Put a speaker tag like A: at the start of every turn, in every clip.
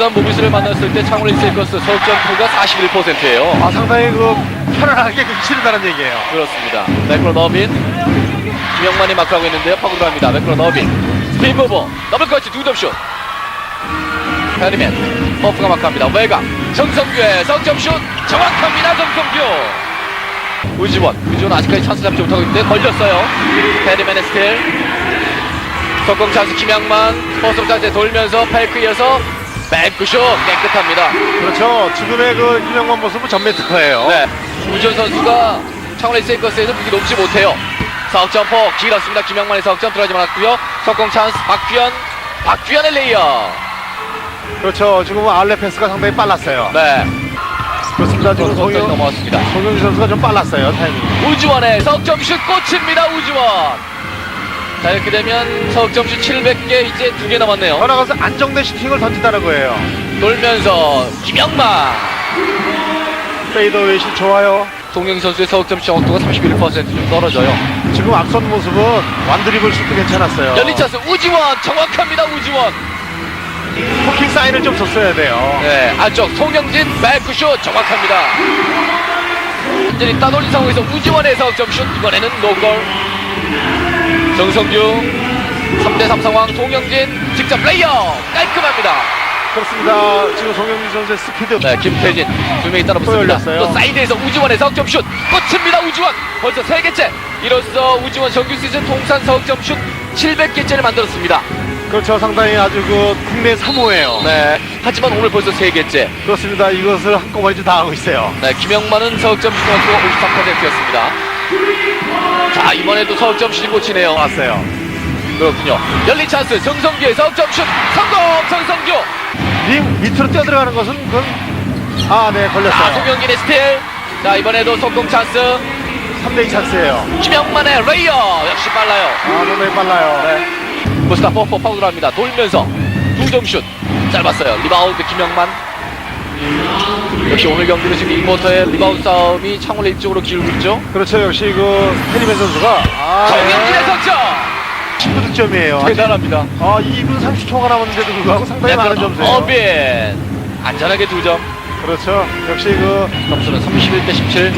A: 울산 모비스를 만났을 때 창원 리세이커스 석점포가 41%예요.
B: 아, 상당히 그 편안하게 그 치른다는 얘기예요.
A: 그렇습니다. 매크로 너빈 김영만이 마크하고 있는데요. 파고 들어갑니다. 매크로 너빈 스피드 오버 더블 커치 두 점슛 페리맨 버프가 마크합니다. 외곽 정성규의 석점슛 정확합니다. 정성규 우지원 우지원 아직까지 찬스 잡지 못하고 있는데 걸렸어요. 페리맨의 스틸 석공 찬스 김양만 포스로 찬스에 돌면서 페이크 이어서 백크슛 깨끗합니다.
B: 그렇죠. 지금의 그 김영만 모습은 전매 특허예요.
A: 네. 우지원 선수가 창원 레이세이커스에서 무기 높지 못해요. 석점포 길었습니다. 김영만의 석점 들어가지 말았고요. 석공 찬스 박규현 박규현의 레이어.
B: 그렇죠. 지금은 아울렛 패스가 상당히 빨랐어요.
A: 네.
B: 그렇습니다. 지금 송영,
A: 넘어왔습니다.
B: 송영주 선수가 좀 빨랐어요. 타이밍.
A: 우주원의 석점 슛 꽂힙니다. 우주원. 자 이렇게 되면 석점슛 700개 이제 두 개 남았네요.
B: 전화가서 안정된 슈팅을 던진다는 거예요.
A: 돌면서 김영만.
B: 페이더웨이시 좋아요.
A: 송영 선수의 석점 정확도가 31%좀 떨어져요.
B: 지금 앞선 모습은 완드리블 슛도 괜찮았어요.
A: 열린 찬스 우지원 정확합니다. 우지원.
B: 포킹 사인을 좀 줬어야 돼요.
A: 네, 안쪽 송영진 백크슛 정확합니다. 완전히 따돌린 상황에서 우지원의 석점슛 이번에는 노골. 정성규 3대3 상황 송영진 직접 레이어 깔끔합니다.
B: 그렇습니다. 지금 송영주 선수의 스피드.
A: 네, 김태진 두 명이 따라 붙습니다.
B: 열렸어요.
A: 또 사이드에서 우지원의 석점슛 꽂힙니다. 우지원 벌써 세 개째. 이로써 우지원 정규 시즌 통산 석점슛 700개째를 만들었습니다.
B: 그렇죠. 상당히 아주 그 국내 3호예요.
A: 네, 하지만 오늘 벌써 세 개째.
B: 그렇습니다. 이것을 한꺼번에 다 하고 있어요.
A: 네, 김영만은 석점 슈팅수가 53%였습니다. 자, 이번에도 석점 슈팅 꽂히네요.
B: 왔어요.
A: 그렇군요. 열린 찬스, 정성규의 석점 슛 성공! 정성규!
B: 링 밑으로 뛰어들어가는 것은 그건 아, 네,
A: 자,
B: 걸렸어요.
A: 송영진의 스틸. 자, 이번에도 성공 찬스.
B: 3대2 찬스예요.
A: 김영만의 레이어! 역시 빨라요.
B: 아, 너무 빨라요.
A: 네. 부스타 뽀뽀 파고 들어갑니다. 돌면서 두 점 슛. 짧았어요. 리바운드 김영만. 역시 오늘 경기는 지금 1쿼터의 리바운드 싸움이 창원의 입쪽으로 기울고 있죠.
B: 그렇죠. 역시 그 페리맨 선수가 아,
A: 정영진의 석점!
B: 19득점이에요.
A: 대단합니다.
B: 아, 2분 30초가 남았는데도 불구하고 상당히 많은 점수예요.
A: 어빈 안전하게 두 점.
B: 그렇죠. 역시 그
A: 점수는 31대 17.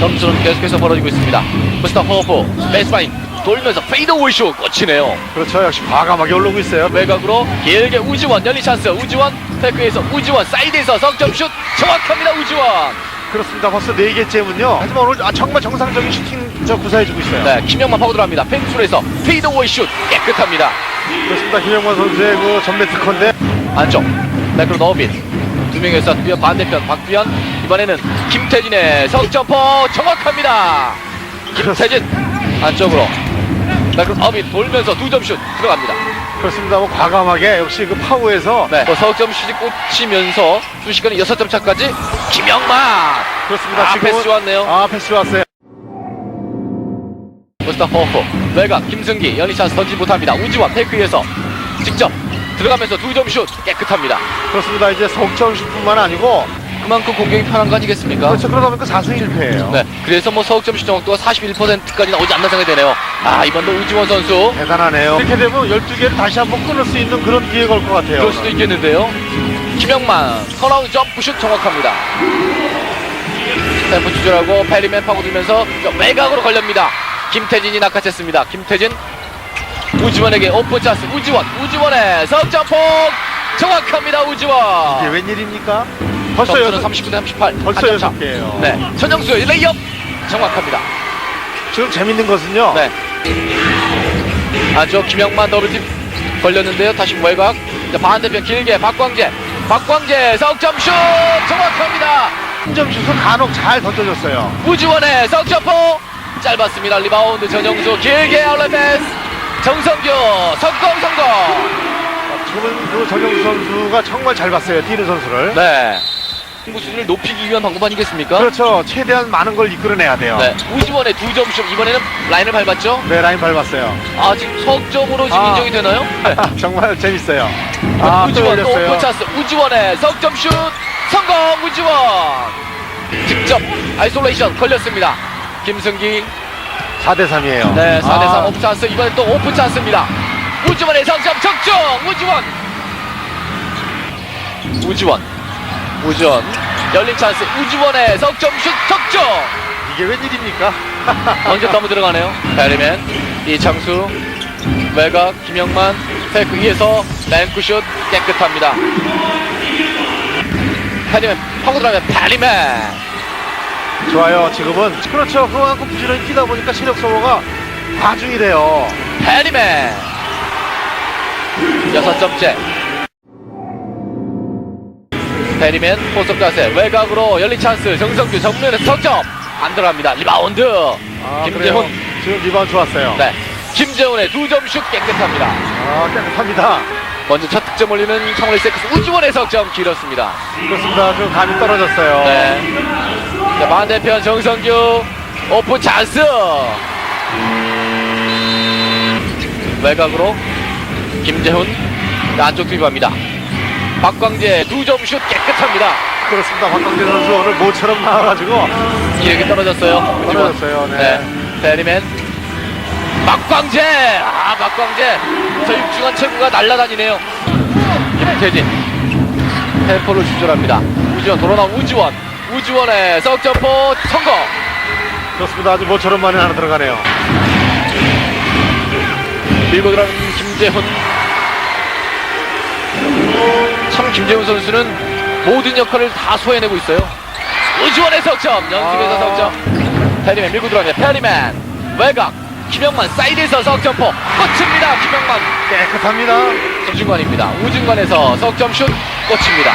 A: 점수는 계속해서 벌어지고 있습니다. 부스터 허퍼 베이스라인 돌면서 페이드오이 슛 꽂히네요.
B: 그렇죠. 역시 과감하게 올라오고 있어요.
A: 외곽으로 길게 우지원 열린 찬스 우지원 테크에서 우지원 사이드에서 석점 슛 정확합니다 우지원.
B: 그렇습니다. 벌써 4개째군요. 하지만 오늘 아, 정말 정상적인 슈팅 저 구사해주고 있어요.
A: 네 김영만 파고 들어갑니다. 펜술에서 페이드오이 슛 깨끗합니다.
B: 그렇습니다. 김영만 선수의 그 전매 특허인데
A: 안쪽 매크로 너빈 두 명에서 뛰어 반대편 박규현 이번에는 김태진의 석점포 정확합니다 김태진 안쪽으로 매크로 너빈 돌면서 두 점 슛 들어갑니다
B: 그렇습니다. 뭐 과감하게 역시 그 파워에서
A: 네뭐 석점슛이 꽂히면서 순식간에 여섯 점 차까지 김영만
B: 그렇습니다.
A: 아
B: 지금은-
A: 패스 좋았네요
B: 아 패스 왔어요.
A: 버스타 허퍼 외곽 김승기 연리 찬스 던지지 못합니다 우지원 테이크에서 직접 들어가면서 두 점 슛 깨끗합니다
B: 그렇습니다. 이제 석점 슛뿐만 아니고
A: 그만큼 공격이 편한 거 아니겠습니까?
B: 그렇죠. 그러다 보니까 4승 1패예요.
A: 네, 그래서 뭐 석점 슛 정확도가 41%까지 나오지 않나 생각이 되네요. 아, 이번도 우지원 선수
B: 대단하네요. 이렇게 되면 12개를 다시 한번 끊을 수 있는 그런 기회가 올 것 같아요.
A: 그럴 수도 있겠는데요. 김영만 턴아웃 점프 슛 정확합니다. 템포 조절하고 페리맨 파고들면서 외곽으로 걸립니다. 김태진이 낚아챘습니다. 김태진 우지원에게 오픈 찬스 우지원 우지원의 석점폭 정확합니다 우지원
B: 이게 웬일입니까? 벌써
A: 점수는
B: 여섯,
A: 39대 38
B: 벌써
A: 한 점 차.
B: 여섯 개예요.
A: 네 천정수의 레이업 정확합니다
B: 지금 재밌는 것은요.
A: 네. 아저 김영만 더블팀 걸렸는데요. 다시 외곽. 이제 반대편 길게 박광재. 박광재 석점슛 정확합니다.
B: 한점 슛을 간혹 잘 던져줬어요.
A: 우주원의 석점포 짧았습니다. 리바운드 전영수 길게 아울렛 패스. 정성규 석공 성공.
B: 지금은 그 정영수 선수가 정말 잘 봤어요. 뛰는 선수를.
A: 네. 승부 수준을 높이기 위한 방법 아니겠습니까?
B: 그렇죠. 최대한 많은 걸 이끌어내야 돼요.
A: 네. 우주원의 두 점슛 이번에는 라인을 밟았죠.
B: 네, 라인 밟았어요.
A: 아 지금 석점으로 지금
B: 아.
A: 인정이 되나요? 네.
B: 정말 재밌어요. 아, 또
A: 우지원 또
B: 올렸어요.
A: 우지원의 석점슛 성공 우지원 직접 아이솔레이션 걸렸습니다 김승기
B: 4대 3이에요.
A: 네 4대3 오픈 찬스 이번엔 또 오픈 찬스입니다 우지원의 석점 적중 우지원 우지원. 우지원. 열린 찬스. 우지원의 석점슛 석점.
B: 이게 웬일입니까?
A: 먼저 너무 들어가네요. 베리맨. 이창수. 외곽. 김영만. 페이크 위에서 랭크슛 깨끗합니다. 베리맨 파고 들어가면 베리맨.
B: 좋아요. 지금은 그렇죠. 그만큼 부지런히 뛰다 보니까 체력 소모가 과중이 돼요.
A: 베리맨. 여섯 점째. 베리맨 포스트 자세 외곽으로 열린 찬스 정성규 정면에서 석점 안 들어갑니다 리바운드
B: 아,
A: 김재훈
B: 그래요. 지금 리바운드 좋았어요.
A: 네 김재훈의 두 점 슛 깨끗합니다
B: 아, 깨끗합니다.
A: 먼저 첫 득점 올리는 청원의 세크스 우주원의 석점 길었습니다
B: 그렇습니다. 좀 감이 떨어졌어요.
A: 네. 자, 반대편 정성규 오픈 찬스 외곽으로 김재훈 안쪽 투입합니다 박광재 두 점 슛 깨끗합니다
B: 그렇습니다. 박광재 선수 오늘 모처럼 나와가지고
A: 기력이 떨어졌어요
B: 떨어졌어요. 네.
A: 네. 베리맨 박광재 아 박광재 저 육중한 체구가 날아다니네요 김태진 템포를 조절합니다 우지원 돌아나온 우지원 우지원의 석점포 성공
B: 그렇습니다. 아주 모처럼 만에 하나 들어가네요.
A: 밀고 들어가는 김재훈 참 김재훈 선수는 모든 역할을 다 소화해내고 있어요 우지원의 석점 연습에서
B: 아.
A: 석점 페리맨 밀고 들어갑니다 페리맨 외곽 김영만 사이드에서 석점포 꽂힙니다 김영만
B: 깨끗합니다.
A: 우중간입니다 우중간에서 석점 슛 꽂힙니다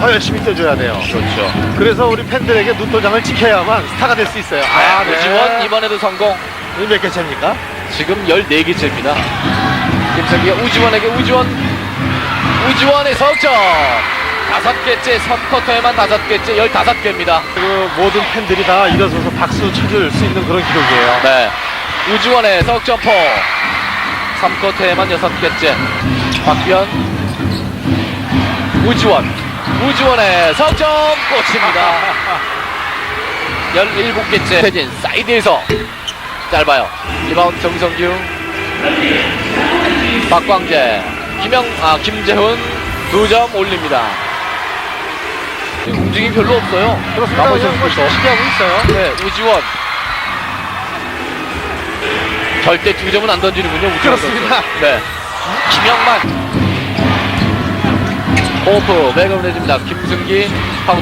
B: 더 열심히 뛰어줘야 돼요.
A: 그렇죠
B: 그래서 우리 팬들에게 눈도장을 지켜야만 스타가 될 수 있어요.
A: 아, 우지원 이번에도 성공
B: 이몇 개째입니까?
A: 지금 14개째입니다. 김성기가 우지원에게 우지원 우지원의 석점 다섯 개째 3쿼터에만 다섯 개째 15개입니다.
B: 그 모든 팬들이 다 일어서서 박수 쳐줄 수 있는 그런 기록이에요.
A: 네. 우지원의 석점포 3쿼터에만 여섯 개째 박규현 우지원 우지원의 석점 꽂힙니다. 17개째 태진 사이드에서 짧아요. 리바운드 정성규 박광재 김영 아 김재훈 두 점 올립니다. 움직임이 별로 없어요.
B: 그렇습니다.
A: 나머지
B: 그냥 뭐
A: 선수들도.
B: 쉽게 하고 있어요.
A: 네, 우지원. 절대 두 점은 안 던지는군요, 우지원.
B: 그렇습니다.
A: 선수. 네. 김영만. 호프, 맥업을 내줍니다. 김승기,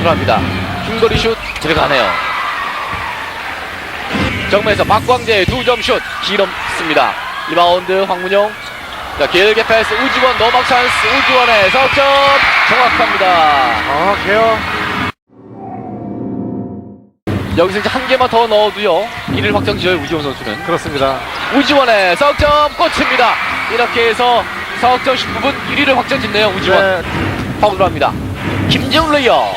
A: 합니다. 중거리 슛 들어가네요. 정면에서 박광재의 두 점 슛, 길었습니다. 리바운드, 황문용. 자, 길게 패스, 우지원, 노막 찬스, 우지원의 석점, 정확합니다.
B: 아, 개요.
A: 여기서 이제 한 개만 더 넣어도요. 1을 확정 지어요, 우지원 선수는.
B: 그렇습니다.
A: 우지원의 석점 꽂힙니다. 이렇게 해서 석점 10부분 1위를 확정 짓네요, 우지원.
B: 네,
A: 파울을 합니다. 김재훈 레이어.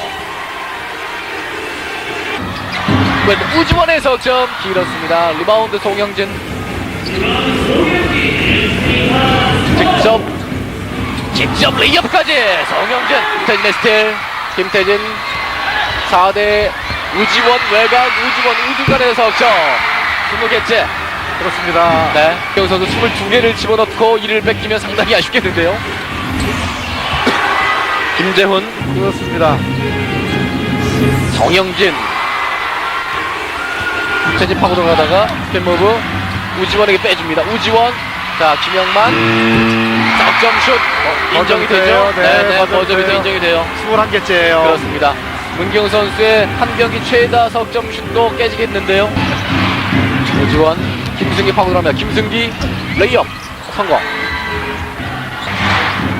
A: 왼 우지원의 석점 길었습니다. 리바운드 송영진. 직접 직접 레이업까지 송영진 김태진의 스틸 김태진 4대 우지원 외곽 우지원 우중간의 석점 20개째
B: 그렇습니다.
A: 네. 경 선수 22개를 집어넣고 1을 뺏기면 상당히 아쉽겠는데요. 김재훈,
B: 그렇습니다.
A: 정영진. 최진 파고 들어가다가 스피무브 우지원에게 빼줍니다. 우지원. 자, 김영만. 석점슛. 어, 인정이 되죠?
B: 네,
A: 네, 네. 버저비터 인정이 돼요.
B: 21개째예요.
A: 그렇습니다. 문경 선수의 한 경기 최다 석점슛도 깨지겠는데요. 우지원, 김승기 파고 들어갑니다. 김승기 레이업 성공.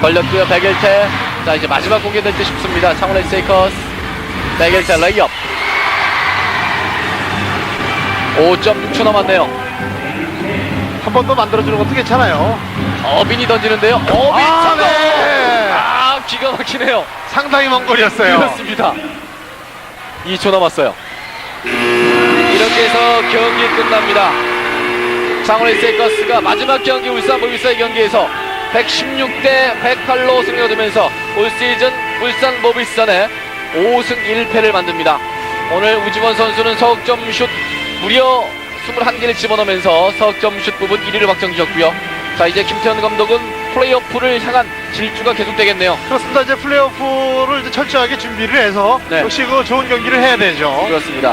A: 걸렸고요. 백일태. 자 이제 마지막 공개될 때 싶습니다. 창원의 세이커스. 백일태 레이업. 5.6초 남았네요.
B: 한 번 더 만들어주는 것도 괜찮아요.
A: 어빈이 던지는데요. 어빈
B: 아,
A: 성공.
B: 네.
A: 아 기가 막히네요.
B: 상당히 먼 거리였어요.
A: 그렇습니다. 2초 남았어요. 이렇게 해서 경기 끝납니다. 창원의 세이커스가 마지막 경기 울산 모비스의 경기에서 116대 108로 승리가 되면서 올 시즌 울산 모비스전에 5승 1패를 만듭니다. 오늘 우지원 선수는 석점슛 무려 21개를 집어넣으면서 석점슛 부분 1위를 확정지었고요. 자 이제 김태현 감독은 플레이오프를 향한 질주가 계속되겠네요.
B: 그렇습니다. 이제 플레이오프를 이제 철저하게 준비를 해서
A: 네.
B: 역시 그 좋은 경기를 해야 되죠.
A: 그렇습니다.